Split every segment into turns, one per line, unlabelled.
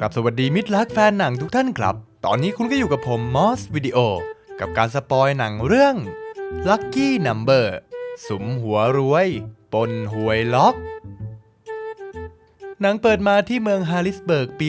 กลับสวัสดีมิตรรักแฟนหนังทุกท่านครับ ตอนนี้คุณก็อยู่กับผมมอสวิดีโอกับการสปอยหนังเรื่อง Lucky Number สุมหัวรวย ปนหวยล็อก หนังเปิดมาที่เมืองฮาริสเบิร์กปี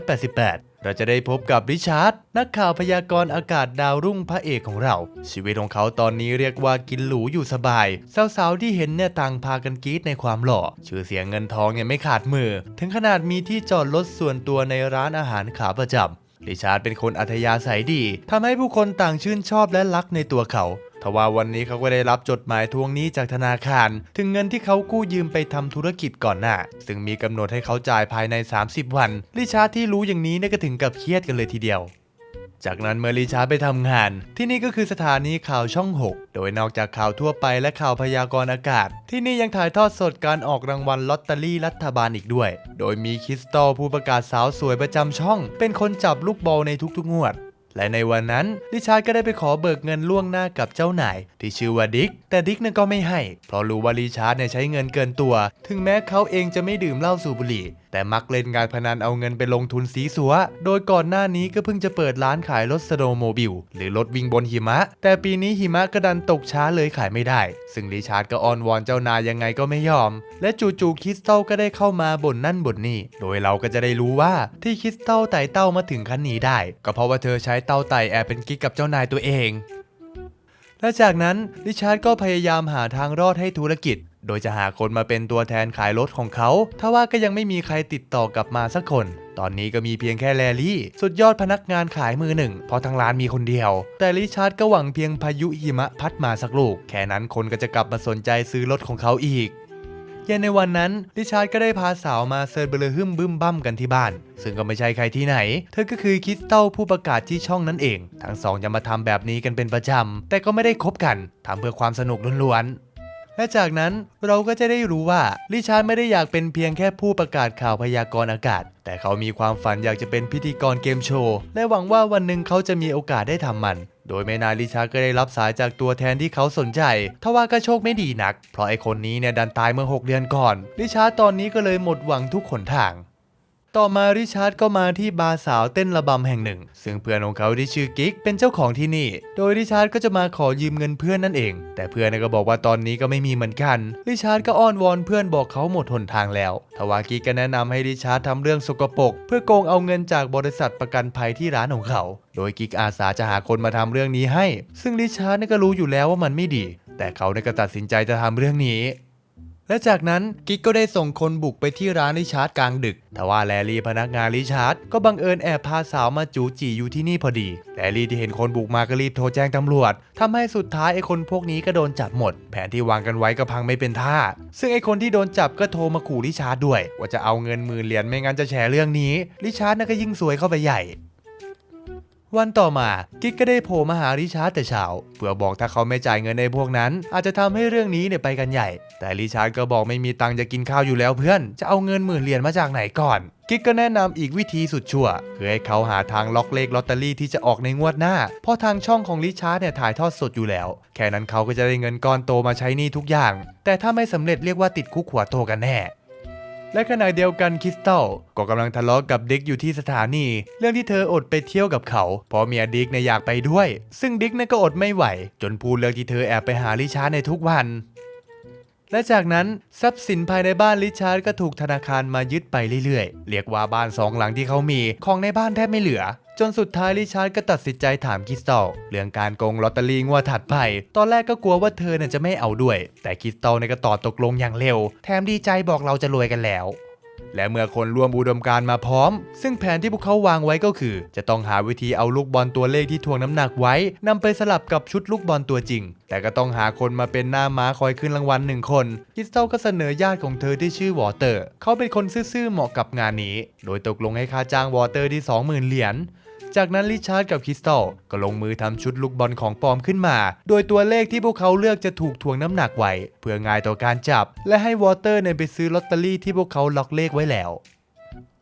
1988 เราจะได้พบกับริชาร์ดนักข่าวพยากรณ์อากาศดาวรุ่งพระเอกของเรา ชีวิตของเขาตอนนี้เรียกว่ากินหรูอยู่สบาย สาวๆที่เห็นเนี่ยต่างพากันกรี๊ดในความหล่อ ชื่อเสียงเงินทองเนี่ยไม่ขาดมือ ถึงขนาดมีที่จอดรถส่วนตัวในร้านอาหารขาประจำริชาร์ดเป็นคนอัธยาศัยดีทำให้ผู้คนต่างชื่นชอบและรักในตัวเขา ทว่าวันนี้เขาก็ได้รับจดหมายทวงหนี้จากธนาคาร ถึงเงินที่เขากู้ยืมไปทำธุรกิจก่อนหน้า ซึ่งมีกำหนดให้เขาจ่ายภายใน 30 วันริชาร์ที่รู้อย่างนี้เนี่ยก็ถึงกับเครียดกันเลยทีเดียวจากนั้นเมื่อริชาร์ไปทำงาน ที่นี่ก็คือสถานีข่าวช่อง 6 โดยนอกจากข่าวทั่วไปและข่าวพยากรณ์อากาศ ที่นี่ยังถ่ายทอดสดการออกรางวัลลอตเตอรี่รัฐบาลอีกด้วย โดยมีคริสตัลผู้ประกาศสาวสวยประจำช่อง เป็นคนจับลูกบอลในทุกๆงวด และในวันนั้นริชาร์ดก็ได้ไปขอเบิกเงินล่วงหน้ากับเจ้านายที่ชื่อว่าดิก แต่ดิกนั้นก็ไม่ให้ เพราะรู้ว่าริชาร์ดเนี่ยใช้เงินเกินตัว ถึงแม้เขาเองจะไม่ดื่มเหล้าสูบบุหรี่ แต่มักเล่นการพนันเอาเงินไปลงทุนสีสัว โดยก่อนหน้านี้ก็เพิ่งจะเปิดร้านขายรถสโนโมบิลหรือรถวิ่งบนหิมะ แต่ปีนี้หิมะก็ดันตกช้าเลยขายไม่ได้ ซึ่งริชาร์ดก็อ้อนวอนเจ้านายยังไงก็ไม่ยอม และจู่ๆคริสตัลก็ได้เข้ามาบ่นนั่นบ่นนี่ โดยเราก็จะได้รู้ว่าที่คริสตัลไต่เต้ามาถึงขั้นนี้ได้ ก็เพราะว่าเธอใช้เต้าไต่แอบเป็นกิ๊กกับเจ้านายตัวเองและจากนั้นริชาร์ดก็พยายามหาทางรอดให้ธุรกิจ โดยจะหาคนมาเป็นตัวแทนขายรถของเขาทว่าก็ยังไม่มีใครติดต่อกลับมาสักคน ตอนนี้ก็มีเพียงแค่แลลี่ สุดยอดพนักงานขายมือหนึ่งเพราะทางร้านมีคนเดียว แต่ริชาร์ดก็หวังเพียงพายุหิมะพัดมาสักลูก แค่นั้นคนก็จะกลับมาสนใจซื้อรถของเขาอีกเย็นในวันนั้นริชาร์ดก็ได้พาสาวมาเซิร์นเบลอหึมบึ้มบั้มกันที่บ้าน ซึ่งก็ไม่ใช่ใครที่ไหน เธอก็คือคริสตัลผู้ประกาศที่ช่องนั้นเอง ทั้งสองจะมาทำแบบนี้กันเป็นประจำแต่ก็ไม่ได้คบกันทำเพื่อความสนุกล้วนๆ และจากนั้นเราก็จะได้รู้ว่าลิชาร์ดไม่ได้อยากเป็นเพียงแค่ผู้ประกาศข่าวพยากรณ์อากาศ แต่เขามีความฝันอยากจะเป็นพิธีกรเกมโชว์ และหวังว่าวันหนึ่งเขาจะมีโอกาสได้ทำมัน โดยไม่นานลิชาร์ดก็ได้รับสายจากตัวแทนที่เขาสนใจ ทว่าก็โชคไม่ดีนัก เพราะไอคนนี้เนี่ยดันตายเมื่อ 6 เดือนก่อน ลิชาร์ดตอนนี้ก็เลยหมดหวังทุกขนทาง ต่อมาริชาร์ดก็มาที่บาร์สาวเต้นระบำแห่งหนึ่ง ซึ่งเพื่อนของเขาที่ชื่อกิกเป็นเจ้าของที่นี่ โดยริชาร์ดก็จะมาขอยืมเงินเพื่อนนั่นเอง แต่เพื่อนก็บอกว่าตอนนี้ก็ไม่มีเหมือนกัน ริชาร์ดก็อ้อนวอนเพื่อนบอกเขาหมดหนทางแล้วทว่ากิกก็แนะนำให้ริชาร์ดทำเรื่องสกปรกเพื่อโกงเอาเงินจากบริษัทประกันภัยที่ร้านของเขา โดยกิกอาสาจะหาคนมาทำเรื่องนี้ให้ ซึ่งริชาร์ดก็รู้อยู่แล้วว่ามันไม่ดี แต่เขาก็ตัดสินใจจะทำเรื่องนี้ และจากนั้นกิ๊กก็ได้ส่งคนบุกไปที่ร้านริชาร์ดกลางดึก แต่ว่าแลลี่พนักงานริชาร์ดก็บังเอิญแอบพาสาวมาจูจีอยู่ที่นี่พอดี แลลี่ที่เห็นคนบุกมาก็รีบโทรแจ้งตำรวจทำให้สุดท้ายไอ้คนพวกนี้ก็โดนจับหมด แผนที่วางกันไว้ก็พังไม่เป็นท่า ซึ่งไอ้คนที่โดนจับก็โทรมาขู่ริชาร์ดด้วย ว่าจะเอาเงินหมื่นเหรียญไม่งั้นจะแชร์เรื่องนี้ริชาร์ดน่ะก็ยิ่งซวยเข้าไปใหญ่ วันต่อมากิ๊กก็ได้โผล่มาหาริชาร์ดแต่เช้าเพื่อบอกถ้าเขาไม่จ่ายเงินในพวกนั้น อาจจะทำให้เรื่องนี้เนี่ยไปกันใหญ่ แต่ริชาร์ดก็บอกไม่มีตังค์จะกินข้าวอยู่แล้วเพื่อน จะเอาเงินหมื่นเหรียญมาจากไหนก่อนกิ๊กก็แนะนำอีกวิธีสุดชั่วคือให้เขาหาทางล็อกเลขลอตเตอรี่ที่จะออกในงวดหน้า เพราะทางช่องของริชาร์ดเนี่ยถ่ายทอดสดอยู่แล้ว แค่นั้นเขาก็จะได้เงินก้อนโตมาใช้หนี้ทุกอย่าง แต่ถ้าไม่สำเร็จเรียกว่าติดคุกหัวโตกันแน่ และขณะเดียวกันคริสตัลก็กำลังทะเลาะกับดิกอยู่ที่สถานี เรื่องที่เธออดไปเที่ยวกับเขาเพราะเมียดิกเนี่ยอยากไปด้วย ซึ่งดิกเนี่ยก็อดไม่ไหว จนพูดเรื่องที่เธอแอบไปหาลิชาร์ในทุกวัน และจากนั้นทรัพย์สินภายในบ้านริชาร์ดก็ถูกธนาคารมายึดไปเรื่อยๆ เรียกว่าบ้านสองหลังที่เขามีของในบ้านแทบไม่เหลือ จนสุดท้ายริชาร์ดก็ตัดสินใจถามคริสตัลเรื่องการโกงลอตเตอรี่งวดถัดไป ตอนแรกก็กลัวว่าเธอเนี่ยจะไม่เอาด้วย แต่คริสตัลเนี่ยก็ตอบตกลงอย่างเร็ว แถมดีใจบอกเราจะรวยกันแล้ว และเมื่อคนร่วมอุดมการมาพร้อม ซึ่งแผนที่พวกเขาวางไว้ก็คือ จะต้องหาวิธีเอาลูกบอลตัวเลขที่ทวงน้ำหนักไว้ นำไปสลับกับชุดลูกบอลตัวจริง แต่ก็ต้องหาคนมาเป็นหน้าม้าคอยขึ้นรางวัลหนึ่งคนคริสตัลก็เสนอญาติของเธอที่ชื่อวอเตอร์ เขาเป็นคนซื่อๆเหมาะกับงานนี้ โดยตกลงให้ค่าจ้างวอเตอร์ที่ 20,000 เหรียญ จากนั้นริชาร์ดกับคริสตัลก็ลงมือทำชุดลูกบอลของปลอมขึ้นมา โดยตัวเลขที่พวกเขาเลือกจะถูกทวงน้ำหนักไว้ เพื่อง่ายต่อการจับ และให้วอเตอร์เนี่ยไปซื้อลอตเตอรี่ที่พวกเขาล็อกเลขไว้แล้ว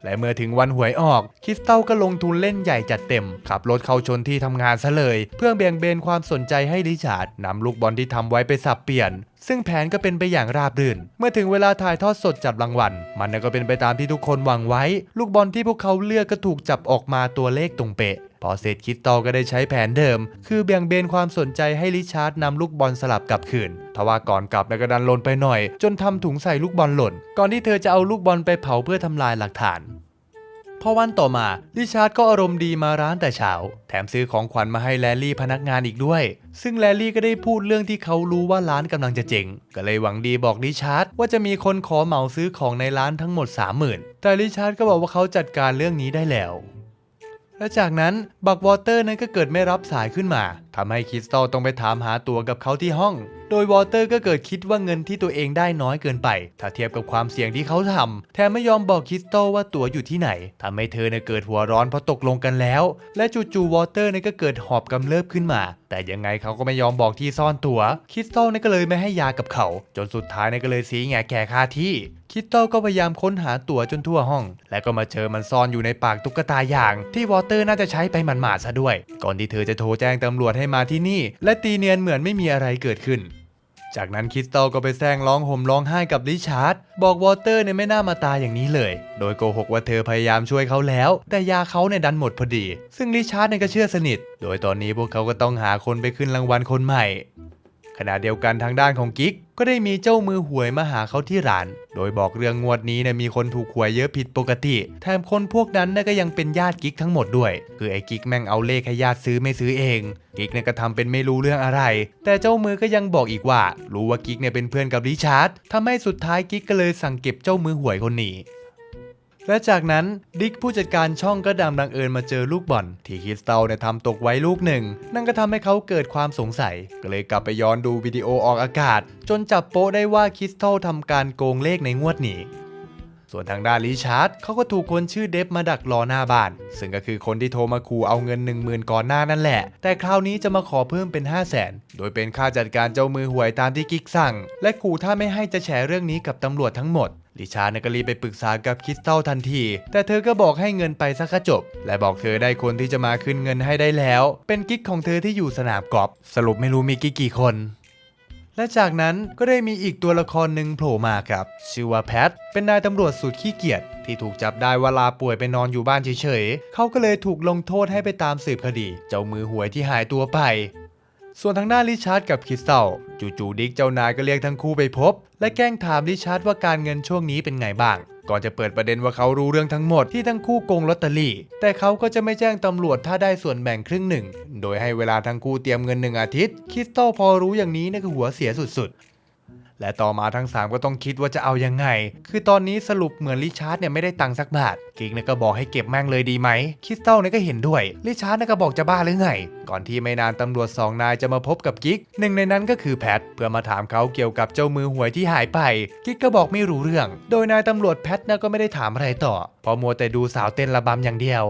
และเมื่อถึงวันหวยออก คริสตัลก็ลงทุนเล่นใหญ่จัดเต็ม ขับรถเข้าชนที่ทำงานซะเลย เพื่อเบี่ยงเบนความสนใจให้ริชาร์ดนำลูกบอลที่ทำไว้ไปสับเปลี่ยน ซึ่งแผนก็เป็นไปอย่างราบรื่น เมื่อถึงเวลาถ่ายทอดสดจับรางวัล มันก็เป็นไปตามที่ทุกคนหวังไว้ ลูกบอลที่พวกเขาเลือกก็ถูกจับออกมาตัวเลขตรงเป๊ะ พอเสร็จคริสตัลก็ได้ใช้แผนเดิม คือเบี่ยงเบนความสนใจให้ริชาร์ดนำลูกบอลสลับกลับคืน ทว่าก่อนกลับนกระดันลนไปหน่อย จนทำถุงใส่ลูกบอลหล่น ก่อนที่เธอจะเอาลูกบอลไปเผาเพื่อทำลายหลักฐาน พอวันต่อมาริชาร์ดก็อารมณ์ดีมาร้านแต่เช้า แถมซื้อของขวัญมาให้แลลี่พนักงานอีกด้วย ซึ่งแลลี่ก็ได้พูดเรื่องที่เขารู้ว่าร้านกำลังจะเจ๊งก็เลยหวังดีบอกริชาร์ดว่าจะมีคนขอเหมาซื้อของในร้านทั้งหมด 30,000 แต่ริชาร์ดก็บอกว่าเขาจัดการเรื่องนี้ได้แล้วและจากนั้นบักวอเตอร์นั้นก็เกิดไม่รับสายขึ้นมาทำให้คริสตัลต้องไปถามหาตัวกับเขาที่ห้อง โดยวอเตอร์ก็เกิดคิดว่าเงินที่ตัวเองได้น้อยเกินไป ถ้าเทียบกับความเสี่ยงที่เขาทำแถมไม่ยอมบอกคริสตัลว่าตัวอยู่ที่ไหนทำให้เธอเนี่ยเกิดหัวร้อนเพราะตกลงกันแล้ว และจู่ๆวอเตอร์เนี่ยก็เกิดหอบกำเริบขึ้นมา แต่ยังไงเขาก็ไม่ยอมบอกที่ซ่อนตัวคริสตัลเนี่ยก็เลยไม่ให้ยากับเขา จนสุดท้ายเนี่ยก็เลยสีแง่แก่คาที่คิตเตลก็พยายามค้นหาตั๋วจนทั่วห้อง และก็มาเจอมันซ่อนอยู่ในปากตุ๊กตาอย่าง ที่วอเตอร์น่าจะใช้ไปหมาดๆซะด้วย ก่อนที่เธอจะโทรแจ้งตำรวจให้มาที่นี่ และตีเนียนเหมือนไม่มีอะไรเกิดขึ้น จากนั้นคริสตัลก็ไปแซงร้องห่มร้องไห้กับริชาร์ดบอกวอเตอร์เนี่ยไม่น่ามาตายอย่างนี้เลย โดยโกหกว่าเธอพยายามช่วยเขาแล้ว แต่ยาเขาเนี่ยดันหมดพอดี ซึ่งริชาร์ดเนี่ยก็เชื่อสนิท โดยตอนนี้พวกเขาก็ต้องหาคนไปขึ้นรางวัลคนใหม่ขณะเดียวกันทางด้านของกิ๊ก ก็ได้มีเจ้ามือหวยมาหาเขาที่ร้าน โดยบอกเรื่องงวดนี้เนี่ยมีคนถูกหวยเยอะผิดปกติ แถมคนพวกนั้นน่ะก็ยังเป็นญาติกิ๊กทั้งหมดด้วย คือไอ้กิ๊กแม่งเอาเลขให้ญาติซื้อไม่ซื้อเอง กิ๊กเนี่ยก็ทำเป็นไม่รู้เรื่องอะไร แต่เจ้ามือก็ยังบอกอีกว่า รู้ว่ากิ๊กเนี่ยเป็นเพื่อนกับริชาร์ดทำให้สุดท้ายกิ๊กก็เลยสั่งเก็บเจ้ามือหวยคนนี้ และจากนั้นดิกผู้จัดการช่องก็ดำบังเอิญมาเจอลูกบอลที่คริสตัลเนี่ยทำตกไว้ลูกหนึ่ง นั่นก็ทำให้เขาเกิดความสงสัย ก็เลยกลับไปย้อนดูวิดีโอออกอากาศ จนจับโป๊ะได้ว่าคริสตัลทำการโกงเลขในงวดนี้ ส่วนทางด้านริชาร์ดเขาก็ถูกคนชื่อเดฟมาดักรอหน้าบ้าน ซึ่งก็คือคนที่โทรมาขู่เอาเงิน 1 0,000 ก่อนหน้านั่นแหละ แต่คราวนี้จะมาขอเพิ่มเป็น 5 0 0แสนโดยเป็นค่าจัดการเจ้ามือหวยตามที่กิ๊กสั่ง และขู่ถ้าไม่ให้จะแฉเรื่องนี้กับตำรวจทั้งหมด ลิชาเนี่ยก็รีบไปปรึกษากับคริสตัลทันที แต่เธอก็บอกให้เงินไปสักจบ และบอกเธอได้คนที่จะมาขึ้นเงินให้ได้แล้ว เป็นกิ๊กของเธอที่อยู่สนามกอล์ฟสรุปไม่รู้มีกิ๊กกี่คนและจากนั้นก็ได้มีอีกตัวละครหนึ่งโผล่มาครับ ชื่อว่าแพท เป็นนายตำรวจสุดขี้เกียจที่ถูกจับได้ว่าลาป่วยไปนอนอยู่บ้านเฉยๆ เขาก็เลยถูกลงโทษให้ไปตามสืบคดี เจ้ามือหวยที่หายตัวไป ส่วนทางด้านริชาร์ดกับคริสตัลจู่ๆดิกเจ้านายก็เรียกทั้งคู่ไปพบ และแกล้งถามริชาร์ดว่าการเงินช่วงนี้เป็นไงบ้าง ก่อนจะเปิดประเด็นว่าเขารู้เรื่องทั้งหมดที่ทั้งคู่โกงลอตเตอรี่ แต่เขาก็จะไม่แจ้งตำรวจถ้าได้ส่วนแบ่งครึ่งหนึ่ง โดยให้เวลาทั้งคู่เตรียมเงินหนึ่งอาทิตย์คริสตัลพอรู้อย่างนี้นี่ยก็หัวเสียสุดๆ และต่อมาทั้ง 3 ก็ต้องคิดว่าจะเอายังไง คือตอนนี้สรุปเหมือนริชาร์ดเนี่ยไม่ได้ตังค์สักบาท กิกเนี่ยก็บอกให้เก็บแม่งเลยดีไหม คริสตัลเนี่ยก็เห็นด้วย ริชาร์ดเนี่ยก็บอกจะบ้าหรือไง ก่อนที่ไม่นานตำรวจสองนายจะมาพบกับกิก หนึ่งในนั้นก็คือแพท เพื่อมาถามเขาเกี่ยวกับเจ้ามือหวยที่หายไป กิกก็บอกไม่รู้เรื่อง โดยนายตำรวจแพทเนี่ยก็ไม่ได้ถามอะไรต่อพราะมัวแต่ดูสาวเต้นระบำอย่างเดียว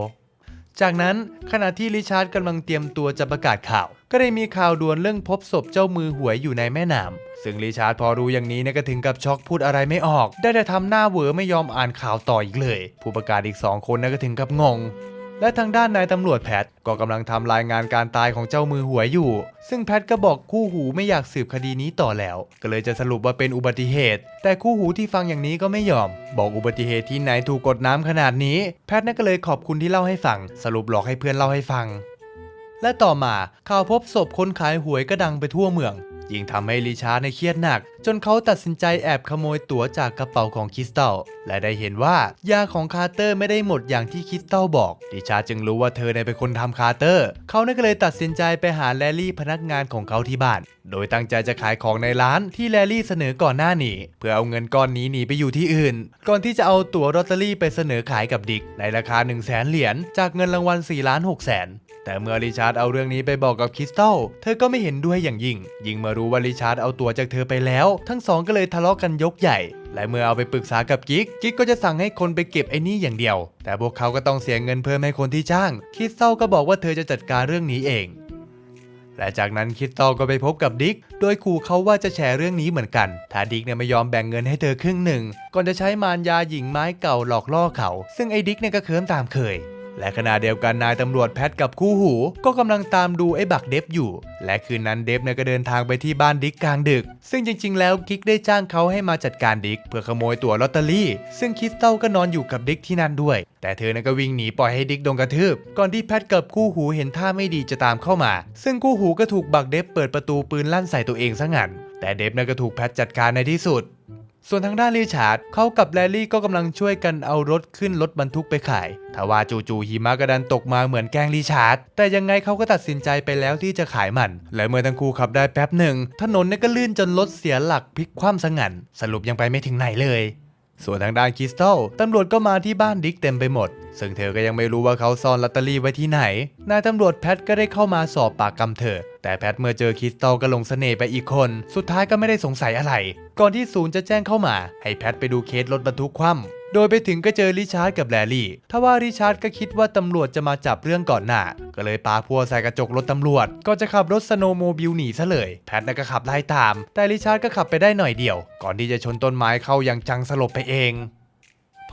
จากนั้นขณะที่ริชาร์ดกำลังเตรียมตัวจะประกาศข่าว ก็ได้มีข่าวด่วนเรื่องพบศพเจ้ามือหวยอยู่ในแม่น้ำซึ่งริชาร์ดพอรู้อย่างนี้นี่ยก็ถึงกับช็อกพูดอะไรไม่ออก ได้แต่ทำหน้าเหวอไม่ยอมอ่านข่าวต่ออีกเลย ผู้ประกาศอีกสองคนนะก็ถึงกับงงและทางด้านนายตำรวจแพทก็กำลังทำรายงานการตายของเจ้ามือหวยอยู่ ซึ่งแพทก็บอกคู่หูไม่อยากสืบคดีนี้ต่อแล้ว ก็เลยจะสรุปว่าเป็นอุบัติเหตุ แต่คู่หูที่ฟังอย่างนี้ก็ไม่ยอม บอกอุบัติเหตุที่ไหนถูกกดน้ำขนาดนี้ แพทนั่นก็เลยขอบคุณที่เล่าให้ฟัง สรุปหลอกให้เพื่อนเล่าให้ฟัง และต่อมาข่าวพบศพคนขายหวยก็ดังไปทั่วเมือง ยิ่งทำให้ริชาในเครียดหนัก จนเขาตัดสินใจแอบขโมยตั๋วจากกระเป๋าของคริสตัลและได้เห็นว่ายาของคาร์เตอร์ไม่ได้หมดอย่างที่คริสตัลบอกริชาจึงรู้ว่าเธอเนี่ยเป็นคนทำคาร์เตอร์ เขาเนี่ยก็เลยตัดสินใจไปหาแลลี่พนักงานของเขาที่บ้าน โดยตั้งใจจะขายของในร้านที่แลลี่เสนอก่อนหน้านี้เพื่อเอาเงินก้อนนี้หนีไปอยู่ที่อื่น ก่อนที่จะเอาตั๋วลอตเตอรี่ไปเสนอขายกับดิกในราคา 1 0 0 0 0แสนเหรียญจากเงินรางวัล4ล้าน6แสน แต่เมื่อริชาร์ดเอาเรื่องนี้ไปบอกกับคริสตัลเธอก็ไม่เห็นด้วยอย่างยิ่ง ยิ่งเมื่อรู้ว่าริชาร์ดเอาตัวจากเธอไปแล้ว ทั้งสองก็เลยทะเลาะกันยกใหญ่ และเมื่อเอาไปปรึกษากับกิ๊กกิ๊กก็จะสั่งให้คนไปเก็บไอ้นี่อย่างเดียว แต่พวกเขาก็ต้องเสียเงินเพิ่มให้คนที่จ้างคริสตัลก็บอกว่าเธอจะจัดการเรื่องนี้เองและจากนั้นคิสตัลก็ไปพบกับดิก โดยขู่เขาว่าจะแชร์เรื่องนี้เหมือนกัน ถ้าดิกเนี่ยไม่ยอมแบ่งเงินให้เธอครึ่งหนึ่ง ก่อนจะใช้มารยาหญิงไม้เก่าหลอกล่อเขา ซึ่งไอ้ดิกเนี่ยก็เคิมตามเคย และขณะเดียวกันนายตำรวจแพทกับคู่หู ก็กำลังตามดูไอ้บักเดฟอยู่ และคืนนั้นเดฟเนี่ยก็เดินทางไปที่บ้านดิกกลางดึก ซึ่งจริง ๆ แล้วกิกได้จ้างเขาให้มาจัดการดิก เพื่อขโมยตั๋วลอตเตอรี่ ซึ่งคริสตัลก็นอนอยู่กับดิกที่นั่นด้วย แต่เธอนั้นก็วิ่งหนีปล่อยให้ดิกโดนกระทืบ ก่อนที่แพทกับคู่หูเห็นท่าไม่ดีจะตามเข้ามา ซึ่งคู่หูก็ถูกบักเดฟเปิดประตูปืนลั่นใส่ตัวเองซะงั้นแต่เดฟนั้นก็ถูกแพทจัดการในที่สุด ส่วนทางด้านริชาร์ดเขากับแลลี่ก็กำลังช่วยกันเอารถขึ้นรถบรรทุกไปขายทว่าจู่ๆหิมะกระดันตกมาเหมือนแกล้งริชาร์ดแต่ยังไงเขาก็ตัดสินใจไปแล้วที่จะขายมัน และเมื่อทั้งคู่ขับได้แป๊บหนึ่ง ถนนเนี่ยก็ลื่นจนรถเสียหลักพลิกคว่ำสงัน สรุปยังไปไม่ถึงไหนเลยส่วนทางด้านคริสตัลตำรวจก็มาที่บ้านดิกเต็มไปหมด ซึ่งเธอก็ยังไม่รู้ว่าเขาซ่อนลอตเตอรี่ไว้ที่ไหน นายตำรวจแพทก็ได้เข้ามาสอบปากคำเธอ แต่แพทเมื่อเจอคริสตัลก็ลงเสน่ห์ไปอีกคน สุดท้ายก็ไม่ได้สงสัยอะไร ก่อนที่ศูนย์จะแจ้งเข้ามา ให้แพทไปดูเคสรถบรรทุกคว่ำโดยไปถึงก็เจอริชาร์ดกับแลลี่ทว่าริชาร์ดก็คิดว่าตำรวจจะมาจับเรื่องก่อนหน้า ก็เลยปาพัวใส่กระจกรถตำรวจ ก็จะขับรถสโนว์โมบิลหนีซะเลย แพทน่ะก็ขับไล่ตาม แต่ริชาร์ดก็ขับไปได้หน่อยเดียว ก่อนที่จะชนต้นไม้เข้าอย่างจังสลบไปเอง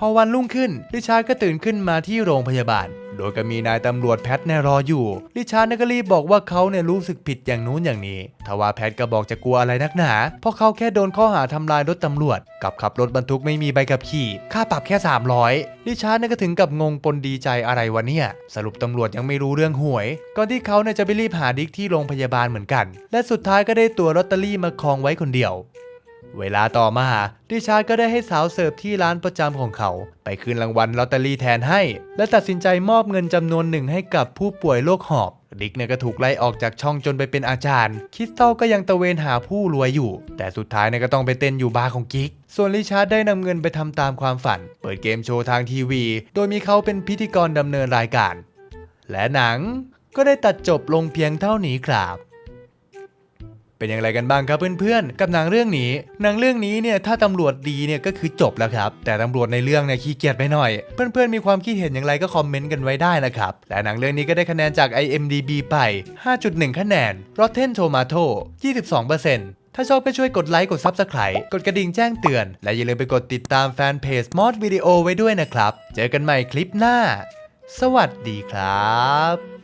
พอวันรุ่งขึ้น ริชาร์ดก็ตื่นขึ้นมาที่โรงพยาบาล โดยก็มีนายตำรวจแพทเนี่ยรออยู่ ริชาร์ดเนี่ยก็รีบบอกว่าเขาเนี่ยรู้สึกผิดอย่างนู้นอย่างนี้ ทว่าแพทก็บอกจะกลัวอะไรนักหนา เพราะเขาแค่โดนข้อหาทำลายรถตำรวจ กับขับรถบรรทุกไม่มีใบขับขี่ ค่าปรับแค่ 300 ริชาร์ดเนี่ยก็ถึงกับงงปนดีใจอะไรวะเนี่ย สรุปตำรวจยังไม่รู้เรื่องหวย ก่อนที่เขาเนี่ยจะไปรีบหาดิกที่โรงพยาบาลเหมือนกัน และสุดท้ายก็ได้ตัวลอตเตอรี่มาครองไว้คนเดียว เวลาต่อมาริชาร์ดก็ได้ให้สาวเสิร์ฟที่ร้านประจำของเขา ไปคืนรางวัลลอตเตอรี่แทนให้ และตัดสินใจมอบเงินจำนวนหนึ่งให้กับผู้ป่วยโรคหอบดิกเนี่ยก็ถูกไล่ออกจากช่องจนไปเป็นอาจารย์ คริสตัลก็ยังตะเวนหาผู้รวยอยู่ แต่สุดท้ายเนี่ยก็ต้องไปเต้นอยู่บาร์ของกิก ส่วนริชาร์ดได้นำเงินไปทำตามความฝัน เปิดเกมโชว์ทางทีวี โดยมีเขาเป็นพิธีกรดำเนินรายการ และหนังก็ได้ตัดจบลงเพียงเท่านี้ครับ เป็นอย่างไรกันบ้างครับเพื่อนๆ กับหนังเรื่องนี้หนังเรื่องนี้เนี่ยถ้าตำรวจดีเนี่ยก็คือจบแล้วครับ แต่ตำรวจในเรื่องเนี่ยขี้เกียจไปหน่อย เพื่อนๆมีความคิดเห็นอย่างไรก็คอมเมนต์กันไว้ได้นะครับ และหนังเรื่องนี้ก็ได้คะแนนจาก IMDB ไป 5.1 คะแนน Rotten Tomato 22%ถ้าชอบก็ช่วยกดไลค์กด Subscribe กดกระดิ่งแจ้งเตือน และอย่าลืมไปกดติดตามแฟนเพจ Mod Video ไว้ด้วยนะครับ เจอกันใหม่คลิปหน้า สวัสดีครับ